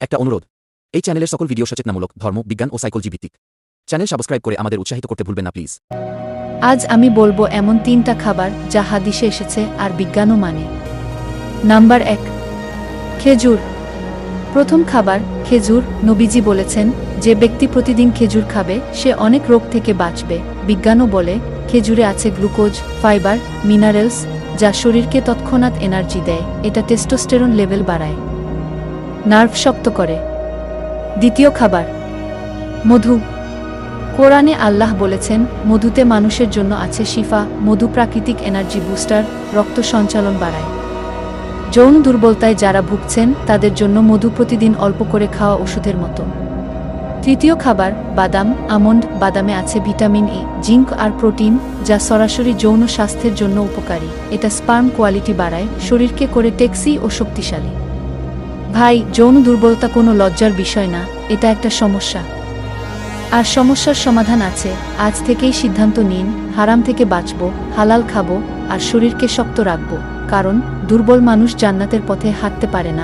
একটা অনুরোধ। এই চ্যানেলের সকল ভিডিও সচেতনামূলক, ধর্ম, বিজ্ঞান ও সাইকোলজি ভিত্তিক। চ্যানেল সাবস্ক্রাইব করে আমাদের উৎসাহিত করতে ভুলবেন না, প্লিজ। আজ আমি বলব এমন তিনটা খাবার যা হাদিসে এসেছে আর বিজ্ঞানও মানে। নাম্বার এক, খেজুর। প্রথম খাবার খেজুর নবীজি বলেছেন, যে ব্যক্তি প্রতিদিন খেজুর খাবে, সে অনেক রোগ থেকে বাঁচবে। বিজ্ঞানও বলে, খেজুরে আছে গ্লুকোজ, ফাইবার, মিনারেলস, যা শরীরকে তৎক্ষণাৎ এনার্জি দেয়। এটা টেস্টোস্টেরন লেভেল বাড়ায়। নার্ভ শক্ত করে। দ্বিতীয় খাবার, মধু। কোরআনে আল্লাহ বলেছেন, মধুতে মানুষের জন্য আছে শিফা, মধু প্রাকৃতিক এনার্জি বুস্টার, রক্ত সঞ্চালন বাড়ায়। যৌন দুর্বলতায় যারা ভুগছেন, তাদের জন্য মধু প্রতিদিন অল্প করে খাওয়া ওষুধের মতো। তৃতীয় খাবার, বাদাম, আমন্ড, বাদামে আছে ভিটামিন ই জিঙ্ক আর প্রোটিন, যা সরাসরি যৌন স্বাস্থ্যের জন্য উপকারী। এটা স্পার্ম কোয়ালিটি বাড়ায়, শরীরকে করে টেক্সি ও শক্তিশালী। ভাই, যৌন দুর্বলতা কোনো লজ্জার বিষয় না, এটা একটা সমস্যা। আর সমস্যার সমাধান আছে, আজ থেকেই সিদ্ধান্ত নিন, হারাম থেকে বাঁচব, হালাল খাব, আর শরীরকে শক্ত রাখব, কারণ দুর্বল মানুষ জান্নাতের পথে হাঁটতে পারে না।